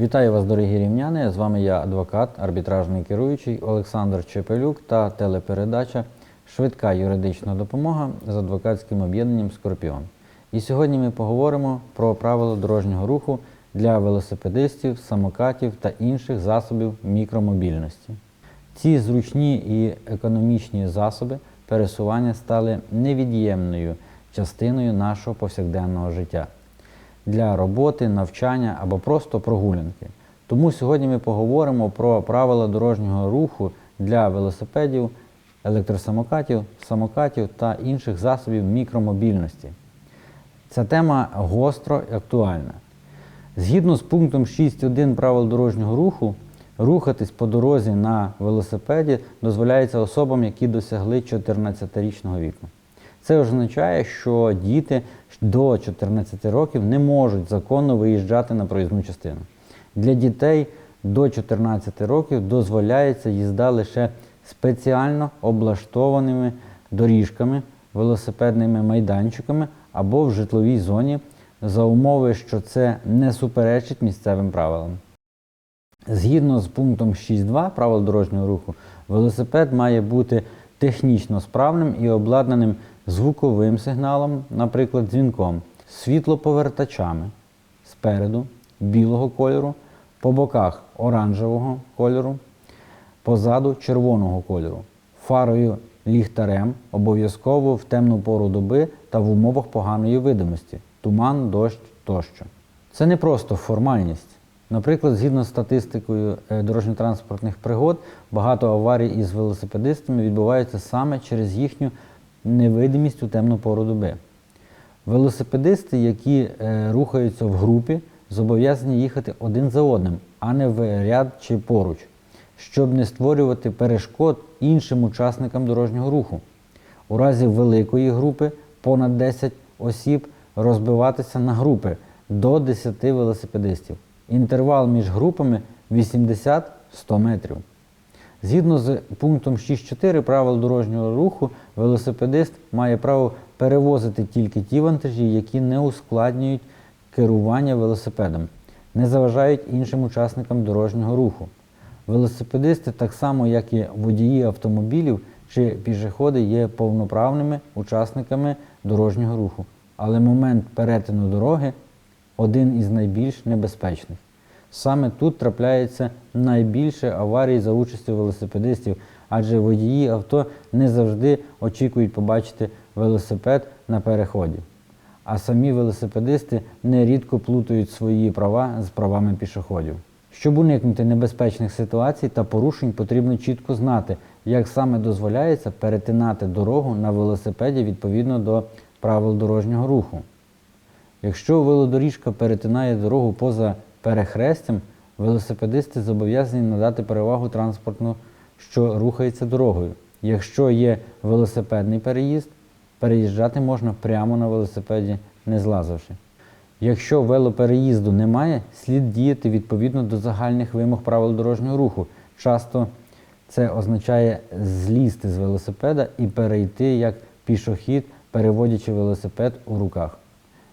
Вітаю вас, дорогі рівняни! З вами я, адвокат, арбітражний керуючий Олександр Чепелюк та телепередача Швидка юридична допомога з адвокатським об'єднанням Скорпіон. І сьогодні ми поговоримо про правила дорожнього руху для велосипедистів, самокатів та інших засобів мікромобільності. Ці зручні і економічні засоби пересування стали невід'ємною частиною нашого повсякденного життя для роботи, навчання або просто прогулянки. Тому сьогодні ми поговоримо про правила дорожнього руху для велосипедів, електросамокатів, самокатів та інших засобів мікромобільності. Ця тема гостро і актуальна. Згідно з пунктом 6.1 правил дорожнього руху, рухатись по дорозі на велосипеді дозволяється особам, які досягли 14-річного віку. Це означає, що діти до 14 років не можуть законно виїжджати на проїзну частину. Для дітей до 14 років дозволяється їзда лише спеціально облаштованими доріжками, велосипедними майданчиками або в житловій зоні за умови, що це не суперечить місцевим правилам. Згідно з пунктом 6.2 правил дорожнього руху, велосипед має бути технічно справним і обладнаним звуковим сигналом, наприклад, дзвінком, світлоповертачами спереду білого кольору, по боках оранжевого кольору, позаду червоного кольору, фарою ліхтарем обов'язково в темну пору доби та в умовах поганої видимості, туман, дощ тощо. Це не просто формальність. Наприклад, згідно з статистикою е, дорожньо-транспортних пригод, багато аварій із велосипедистами відбуваються саме через їхню невидимість у темну пору доби. Велосипедисти, які е, рухаються в групі, зобов'язані їхати один за одним, а не в ряд чи поруч, щоб не створювати перешкод іншим учасникам дорожнього руху. У разі великої групи понад 10 осіб розбиватися на групи до 10 велосипедистів. Інтервал між групами 80-100 метрів. Згідно з пунктом 6.4 правил дорожнього руху, велосипедист має право перевозити тільки ті вантажі, які не ускладнюють керування велосипедом, не заважають іншим учасникам дорожнього руху. Велосипедисти, так само як і водії автомобілів чи пішоходи, є повноправними учасниками дорожнього руху. Але момент перетину дороги один із найбільш небезпечних. Саме тут трапляється найбільше аварій за участю велосипедистів, адже водії авто не завжди очікують побачити велосипед на переході. А самі велосипедисти нерідко плутають свої права з правами пішоходів. Щоб уникнути небезпечних ситуацій та порушень, потрібно чітко знати, як саме дозволяється перетинати дорогу на велосипеді відповідно до правил дорожнього руху. Якщо велодоріжка перетинає дорогу поза перехрестям, велосипедисти зобов'язані надати перевагу транспорту, що рухається дорогою. Якщо є велосипедний переїзд, переїжджати можна прямо на велосипеді, не злазивши. Якщо велопереїзду немає, слід діяти відповідно до загальних вимог правил дорожнього руху. Часто це означає злізти з велосипеда і перейти як пішохід, переводячи велосипед у руках.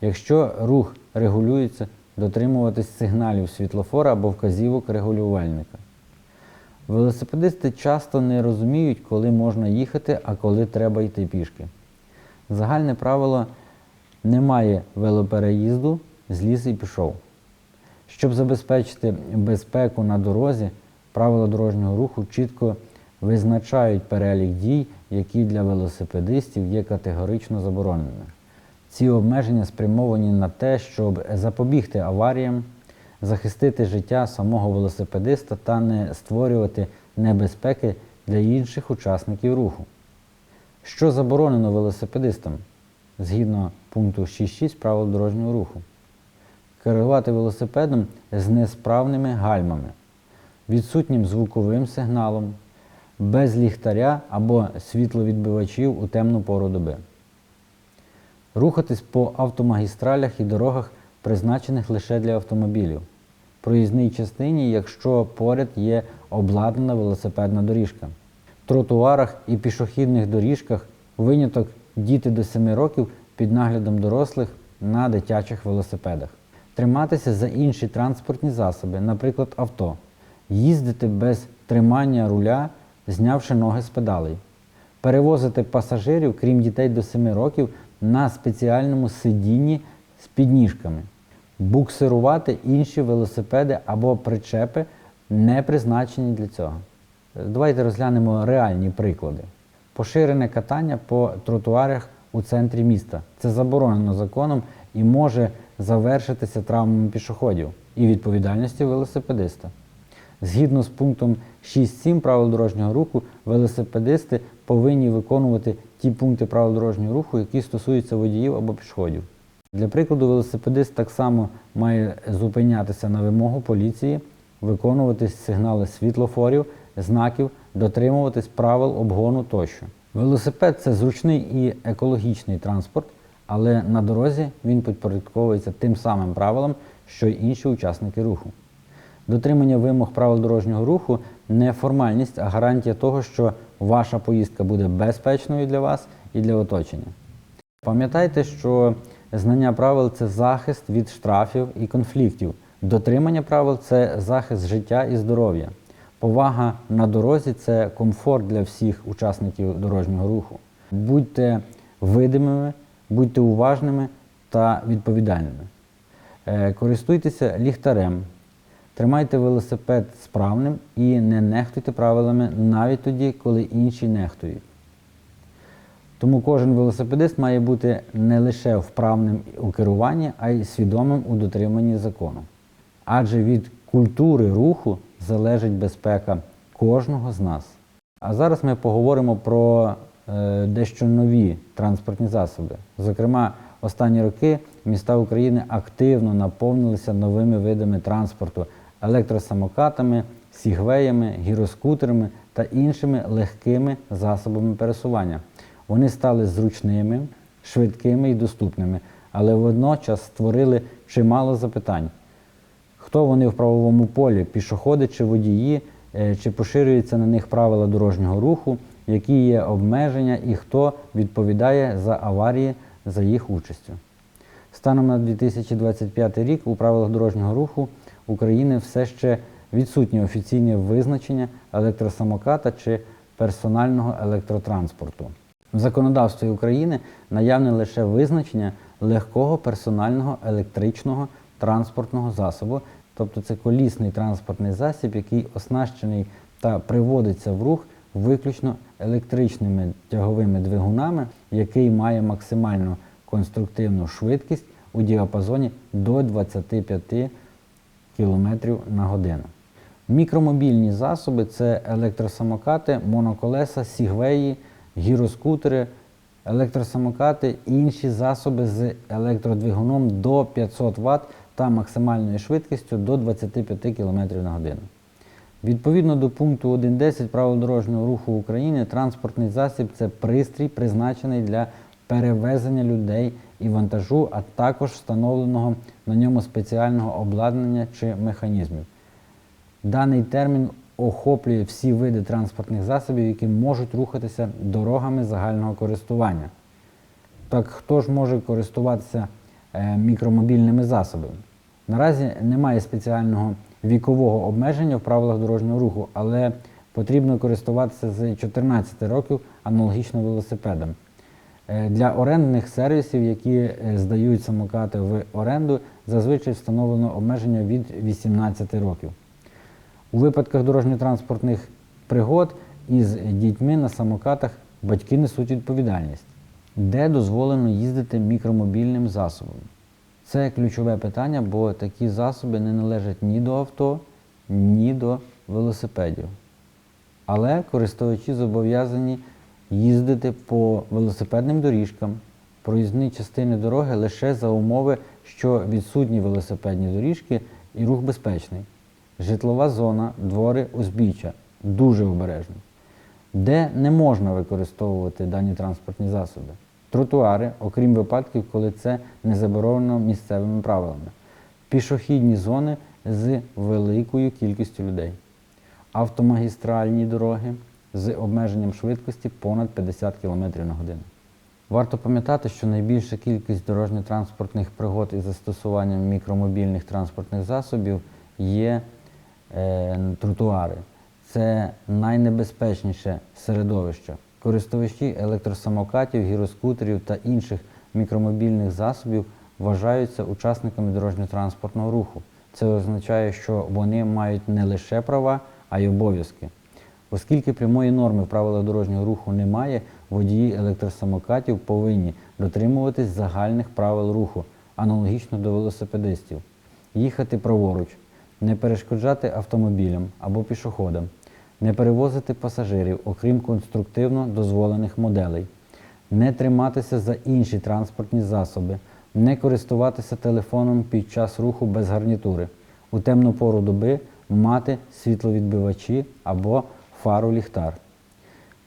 Якщо рух регулюється, дотримуватись сигналів світлофора або вказівок регулювальника. Велосипедисти часто не розуміють, коли можна їхати, а коли треба йти пішки. Загальне правило немає велопереїзду, зліз і пішов. Щоб забезпечити безпеку на дорозі, правила дорожнього руху чітко визначають перелік дій, які для велосипедистів є категорично забороненими. Ці обмеження спрямовані на те, щоб запобігти аваріям, захистити життя самого велосипедиста та не створювати небезпеки для інших учасників руху. Що заборонено велосипедистам згідно пункту 6.6 правил дорожнього руху? Керувати велосипедом з несправними гальмами, відсутнім звуковим сигналом, без ліхтаря або світловідбивачів у темну пору доби. Рухатись по автомагістралях і дорогах, призначених лише для автомобілів. Проїзній частині, якщо поряд є обладнана велосипедна доріжка. Тротуарах і пішохідних доріжках виняток діти до 7 років під наглядом дорослих на дитячих велосипедах. триматися за інші транспортні засоби, наприклад, авто, їздити без тримання руля, знявши ноги з педалей, перевозити пасажирів, крім дітей до 7 років, на спеціальному сидінні з підніжками, буксирувати інші велосипеди або причепи, не призначені для цього. Давайте розглянемо реальні приклади. Поширене катання по тротуарах у центрі міста. Це заборонено законом і може завершитися травмами пішоходів і відповідальністю велосипедиста. Згідно з пунктом 6.7 правил дорожнього руху, велосипедисти повинні виконувати ті пункти правил дорожнього руху, які стосуються водіїв або пішоходів. Для прикладу, велосипедист так само має зупинятися на вимогу поліції, виконувати сигнали світлофорів, знаків, дотримуватись правил обгону тощо. Велосипед це зручний і екологічний транспорт, але на дорозі він підпорядковується тим самим правилам, що й інші учасники руху. Дотримання вимог правил дорожнього руху не формальність, а гарантія того, що ваша поїздка буде безпечною для вас і для оточення. Пам'ятайте, що знання правил це захист від штрафів і конфліктів. Дотримання правил це захист життя і здоров'я. Повага на дорозі це комфорт для всіх учасників дорожнього руху. Будьте видимими, будьте уважними та відповідальними. Е, Користуйтеся ліхтарем, тримайте велосипед справним і не нехтуйте правилами навіть тоді, коли інші нехтують. Тому кожен велосипедист має бути не лише вправним у керуванні, а й свідомим у дотриманні закону. Адже від культури руху залежить безпека кожного з нас. А зараз ми поговоримо про е, дещо нові транспортні засоби. Зокрема, останні роки міста України активно наповнилися новими видами транспорту електросамокатами, сігвеями, гіроскутерами та іншими легкими засобами пересування. Вони стали зручними, швидкими і доступними, але водночас створили чимало запитань. Хто вони в правовому полі, пішоходи чи водії, е, чи поширюються на них правила дорожнього руху, які є обмеження і хто відповідає за аварії за їх участю. Станом на 2025 рік у правилах дорожнього руху України все ще відсутнє офіційне визначення електросамоката чи персонального електротранспорту. В законодавстві України наявне лише визначення легкого персонального електричного транспортного засобу, тобто це колісний транспортний засіб, який оснащений та приводиться в рух виключно електричними тяговими двигунами, який має максимальну конструктивну швидкість у діапазоні до 25 км на годину. Мікромобільні засоби це електросамокати, моноколеса, сігвеї, гіроскутери, електросамокати і інші засоби з електродвигуном до 500 Вт та максимальною швидкістю до 25 км на годину. Відповідно до пункту 1.10 правил дорожнього руху України, транспортний засіб це пристрій, призначений для перевезення людей і вантажу, а також встановленого на ньому спеціального обладнання чи механізмів. Даний термін охоплює всі види транспортних засобів, які можуть рухатися дорогами загального користування. Так хто ж може користуватися е, мікромобільними засобами? Наразі немає спеціального вікового обмеження в правилах дорожнього руху, але потрібно користуватися з 14 років аналогічно велосипедам. Е, Для орендних сервісів, які е, здають самокати в оренду, зазвичай встановлено обмеження від 18 років. У випадках дорожньо-транспортних пригод із дітьми на самокатах батьки несуть відповідальність, де дозволено їздити мікромобільним засобом. Це ключове питання, бо такі засоби не належать ні до авто, ні до велосипедів. Але користувачі зобов'язані їздити по велосипедним доріжкам, проїзні частини дороги лише за умови, що відсутні велосипедні доріжки і рух безпечний. Житлова зона, двори, узбіччя дуже обережно. Де не можна використовувати дані транспортні засоби? Тротуари, окрім випадків, коли це не заборонено місцевими правилами. Пішохідні зони з великою кількістю людей. Автомагістральні дороги з обмеженням швидкості понад 50 км на годину. Варто пам'ятати, що найбільша кількість дорожньо-транспортних пригод із застосуванням мікромобільних транспортних засобів є е, тротуари. Це найнебезпечніше середовище. Користувачі електросамокатів, гіроскутерів та інших мікромобільних засобів вважаються учасниками дорожньо-транспортного руху. Це означає, що вони мають не лише права, а й обов'язки. Оскільки прямої норми в правилах дорожнього руху немає, водії електросамокатів повинні дотримуватись загальних правил руху, аналогічно до велосипедистів, їхати праворуч, не перешкоджати автомобілям або пішоходам, не перевозити пасажирів, окрім конструктивно дозволених моделей, не триматися за інші транспортні засоби, не користуватися телефоном під час руху без гарнітури, у темну пору доби мати світловідбивачі або фару ліхтар.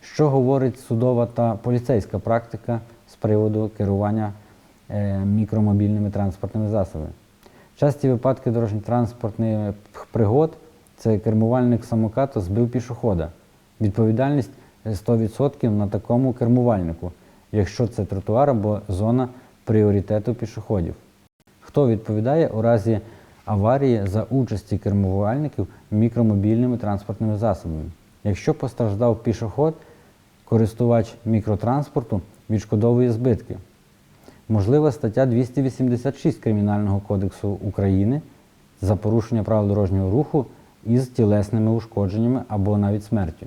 Що говорить судова та поліцейська практика з приводу керування е, мікромобільними транспортними засобами? Часті випадки дорожньо-транспортних пригод це кермувальник самоката збив пішохода. Відповідальність 100% на такому кермувальнику, якщо це тротуар або зона пріоритету пішоходів. Хто відповідає у разі аварії за участі кермувальників мікромобільними транспортними засобами? Якщо постраждав пішоход, користувач мікротранспорту відшкодовує збитки. Можлива стаття 286 Кримінального кодексу України за порушення правил дорожнього руху із тілесними ушкодженнями або навіть смертю.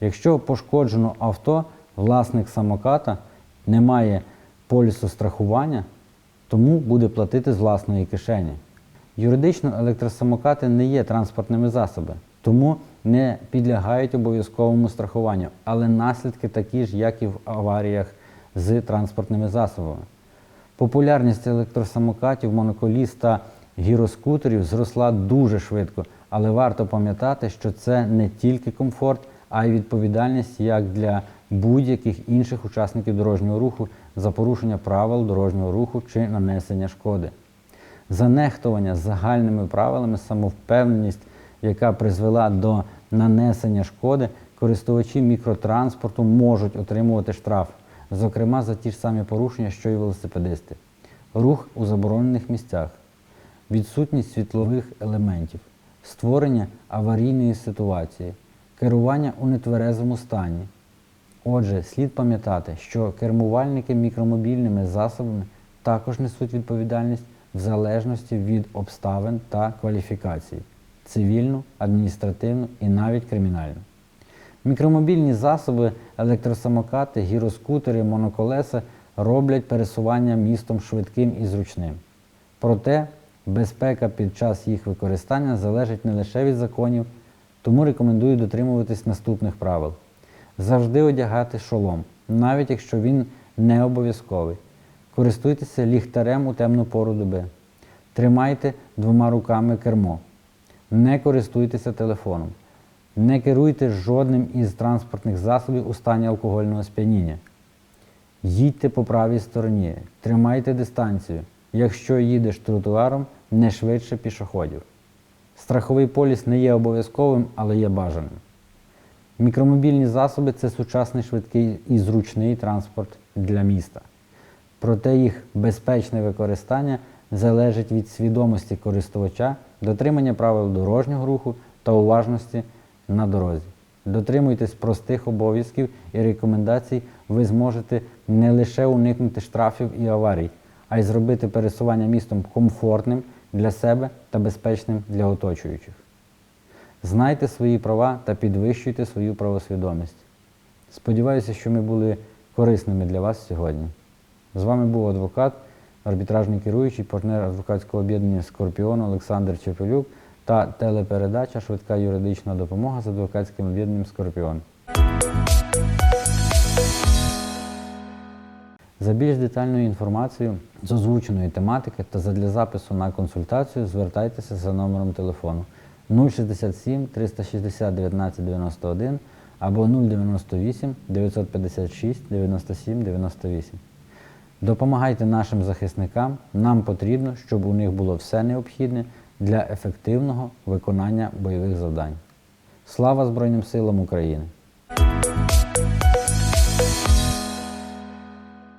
Якщо пошкоджено авто, власник самоката не має полісу страхування, тому буде платити з власної кишені. Юридично електросамокати не є транспортними засобами, тому не підлягають обов'язковому страхуванню, але наслідки такі ж, як і в аваріях з транспортними засобами. Популярність електросамокатів, моноколіс та гіроскутерів зросла дуже швидко, але варто пам'ятати, що це не тільки комфорт, а й відповідальність як для будь-яких інших учасників дорожнього руху за порушення правил дорожнього руху чи нанесення шкоди. Занехтування загальними правилами, самовпевненість, яка призвела до нанесення шкоди, користувачі мікротранспорту можуть отримувати штраф, зокрема за ті ж самі порушення, що й велосипедисти. Рух у заборонених місцях, відсутність світлових елементів, створення аварійної ситуації, керування у нетверезому стані. Отже, слід пам'ятати, що кермувальники мікромобільними засобами також несуть відповідальність в залежності від обставин та кваліфікацій цивільну, адміністративну і навіть кримінальну. Мікромобільні засоби, електросамокати, гіроскутери, моноколеса роблять пересування містом швидким і зручним. Проте безпека під час їх використання залежить не лише від законів, тому рекомендую дотримуватись наступних правил. Завжди одягати шолом, навіть якщо він не обов'язковий. Користуйтеся ліхтарем у темну пору доби. Тримайте двома руками кермо. Не користуйтеся телефоном. Не керуйте жодним із транспортних засобів у стані алкогольного сп'яніння. Їдьте по правій стороні, тримайте дистанцію. Якщо їдеш тротуаром, не швидше пішоходів. Страховий поліс не є обов'язковим, але є бажаним. Мікромобільні засоби це сучасний швидкий і зручний транспорт для міста. Проте їх безпечне використання залежить від свідомості користувача, дотримання правил дорожнього руху та уважності на дорозі. Дотримуйтесь простих обов'язків і рекомендацій, ви зможете не лише уникнути штрафів і аварій, а й зробити пересування містом комфортним для себе та безпечним для оточуючих. Знайте свої права та підвищуйте свою правосвідомість. Сподіваюся, що ми були корисними для вас сьогодні. З вами був адвокат, арбітражний керуючий, партнер адвокатського об'єднання Скорпіон Олександр Чепелюк та телепередача Швидка юридична допомога з адвокатським об'єднанням Скорпіон. За більш детальною інформацією з озвученої тематики та задля запису на консультацію звертайтеся за номером телефону 067 360 19 91 або 098 956 97 98. Допомагайте нашим захисникам. Нам потрібно, щоб у них було все необхідне для ефективного виконання бойових завдань. Слава Збройним силам України!